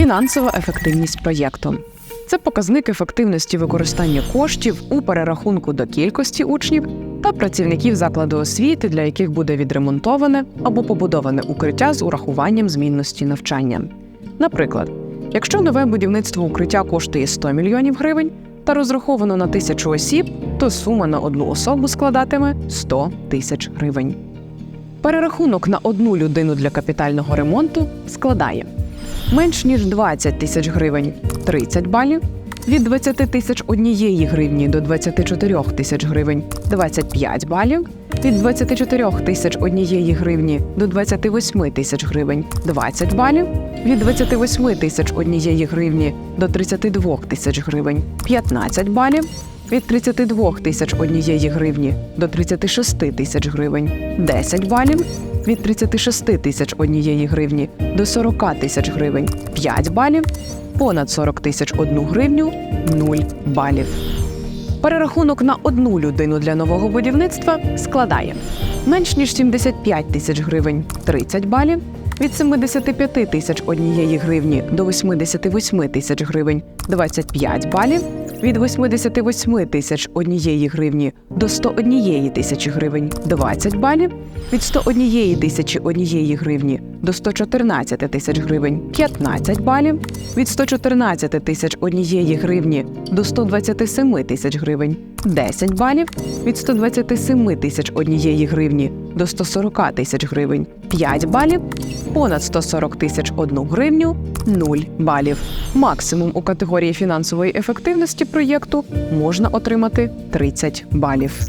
Фінансова ефективність проєкту. Це показник ефективності використання коштів у перерахунку до кількості учнів та працівників закладу освіти, для яких буде відремонтоване або побудоване укриття з урахуванням змінності навчання. Наприклад, якщо нове будівництво укриття коштує 100 мільйонів гривень та розраховано на тисячу осіб, то сума на одну особу складатиме 100 тисяч гривень. Перерахунок на одну людину для капітального ремонту складає менш ніж 20 тисяч гривень. 30 балів, від 20 тисяч однієї гривні до 24 тисяч гривень. 25 балів, від 24 тисяч однієї гривні до 28 тисяч гривень. 20 балів, від 28 тисяч однієї гривні до 32 тисяч гривень. 15 балів, від 32 тисяч однієї гривні до 36 тисяч гривень. 10 балів, від 36 тисяч однієї гривні до 40 тисяч гривень 5 балів, понад 40 тисяч одну гривню 0 балів. Перерахунок на одну людину для нового будівництва складає менш ніж 75 тисяч гривень 30 балів, від 75 тисяч однієї гривні до 88 тисяч гривень. 25 балів, від 88 тисяч однієї гривні до 101 тисячі гривень. 20 балів, від 101 тисячі однієї гривні до 114 тисяч гривень. 15 балів, від 114 тисяч однієї гривні до 127 тисяч гривень. 10 балів, від 127 тисяч однієї гривні до 140 тисяч гривень 5 балів, понад 140 тисяч одну гривню 0 балів. Максимум у категорії фінансової ефективності проєкту можна отримати 30 балів.